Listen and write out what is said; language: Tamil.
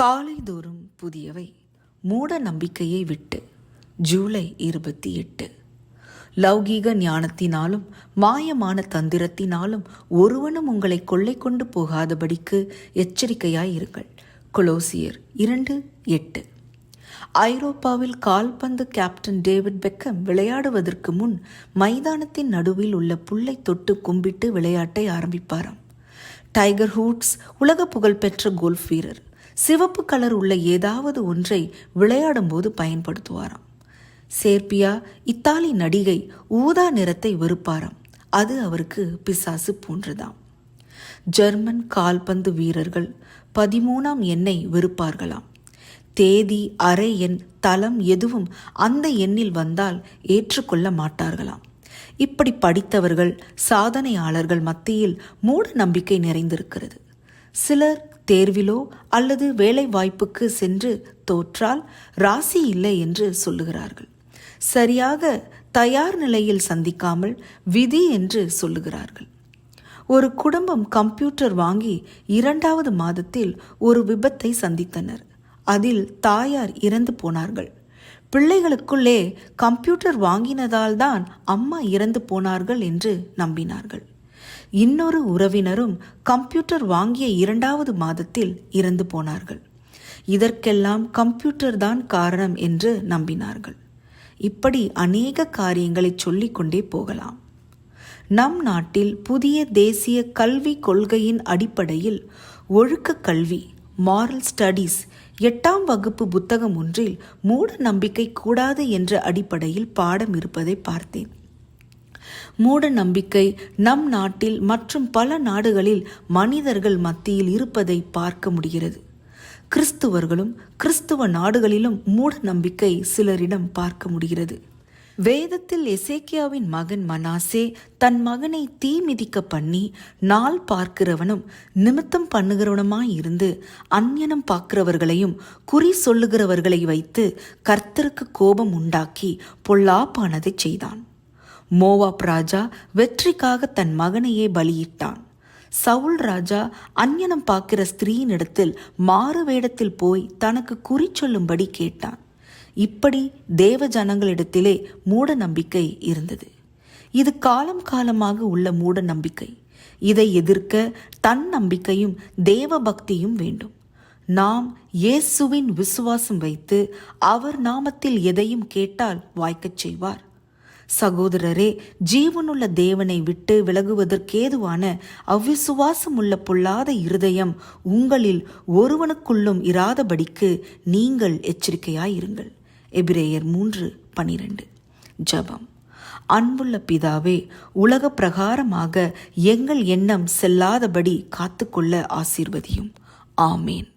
காலை தோறும் புதியவை மூட நம்பிக்கையை விட்டு ஜூலை இருபத்தி எட்டு. லௌகீக ஞானத்தினாலும் மாயமான தந்திரத்தினாலும் ஒருவனும் உங்களை கொள்ளை கொண்டு போகாதபடிக்கு எச்சரிக்கையாயிருங்கள். கொலோசியர் இரண்டு எட்டு. ஐரோப்பாவில் கால்பந்து கேப்டன் டேவிட் பெக்கம் விளையாடுவதற்கு முன் மைதானத்தின் நடுவில் உள்ள புல்லை தொட்டு கும்பிட்டு விளையாட்டை ஆரம்பிப்பாராம். டைகர் ஹூட்ஸ் உலக புகழ்பெற்ற கோல்ஃப் வீரர். சிவப்பு கலர் உள்ள ஏதாவது ஒன்றை விளையாடும்போது பயன்படுத்துவாராம். சேர்பியா இத்தாலி நடிகை ஊதா நிறத்தை வெறுப்பாராம். அது அவருக்கு பிசாசு போன்றதாம். ஜெர்மன் கால்பந்து வீரர்கள் பதிமூணாம் எண்ணை வெறுப்பார்களாம். தேதி அரை எண் தளம் எதுவும் அந்த எண்ணில் வந்தால் ஏற்றுக்கொள்ள மாட்டார்களாம். இப்படி படித்தவர்கள் சாதனையாளர்கள் மத்தியில் மூட நம்பிக்கை நிறைந்திருக்கிறது. சிலர் தேர்விலோ அல்லது வேலை வாய்ப்புக்கு சென்று தோற்றால் ராசி இல்லை என்று சொல்லுகிறார்கள். சரியாக தயார் நிலையில் சந்திக்காமல் விதி என்று சொல்லுகிறார்கள். ஒரு குடும்பம் கம்ப்யூட்டர் வாங்கி இரண்டாவது மாதத்தில் ஒரு விபத்தை சந்தித்தனர். அதில் தாயார் இறந்து போனார்கள். பிள்ளைகளுக்குள்ளே கம்ப்யூட்டர் வாங்கினதால்தான் அம்மா இறந்து போனார்கள் என்று நம்பினார்கள். இன்னொரு உறவினரும் கம்ப்யூட்டர் வாங்கிய இரண்டாவது மாதத்தில் இறந்து போனார்கள். இதற்கெல்லாம் கம்ப்யூட்டர் தான் காரணம் என்று நம்பினார்கள். இப்படி அநேக காரியங்களை சொல்லிக்கொண்டே போகலாம். நம் நாட்டில் புதிய தேசிய கல்வி கொள்கையின் அடிப்படையில் ஒழுக்க கல்வி மாரல் ஸ்டடீஸ் எட்டாம் வகுப்பு புத்தகம் ஒன்றில் மூட நம்பிக்கை கூடாது என்ற அடிப்படையில் பாடம் இருப்பதை பார்த்தேன். மூட நம்பிக்கை நம் நாட்டில் மற்றும் பல நாடுகளில் மனிதர்கள் மத்தியில் இருப்பதை பார்க்க முடிகிறது. கிறிஸ்துவர்களும் கிறிஸ்துவ நாடுகளிலும் மூட நம்பிக்கை சிலரிடம் பார்க்க முடிகிறது. வேதத்தில் எசேக்கியாவின் மகன் மனாசே தன் மகனை தீ மிதிக்க பண்ணி நாள் பார்க்கிறவனும் நிமித்தம் பண்ணுகிறவனுமாய் இருந்து அந்யனம் பார்க்கிறவர்களையும் குறி சொல்லுகிறவர்களை வைத்து கர்த்தருக்கு கோபம் உண்டாக்கி பொல்லாப்பானதை செய்தான். மோவாப் ராஜா வெற்றிக்காக தன் மகனையே பலியிட்டான். சவுல் ராஜா அந்யனம் பார்க்கிற ஸ்திரீயினிடத்தில் மாறு வேடத்தில் போய் தனக்கு குறி சொல்லும்படி கேட்டான். இப்படி தேவ ஜனங்களிடத்திலே மூட நம்பிக்கை இருந்தது. இது காலம் காலமாக உள்ள மூட நம்பிக்கை இதை எதிர்க்க தன் நம்பிக்கையும் தேவ பக்தியும் வேண்டும். நாம் இயேசுவின் விசுவாசம் வைத்து அவர் நாமத்தில் எதையும் கேட்டால் வாய்க்கச் செய்வார். சகோதரரே ஜீவனுள்ள தேவனை விட்டு விலகுவதற்கேதுவான அவ்விசுவாசமுள்ள பொல்லாத இருதயம் உங்களில் ஒருவனுக்குள்ளும் இராதபடிக்கு நீங்கள் எச்சரிக்கையாயிருங்கள். எபிரேயர் மூன்று பனிரெண்டு. ஜபம். அன்புள்ள பிதாவே உலக பிரகாரமாக எங்கள் எண்ணம் செல்லாதபடி காத்துக்கொள்ள ஆசீர்வதியும். ஆமேன்.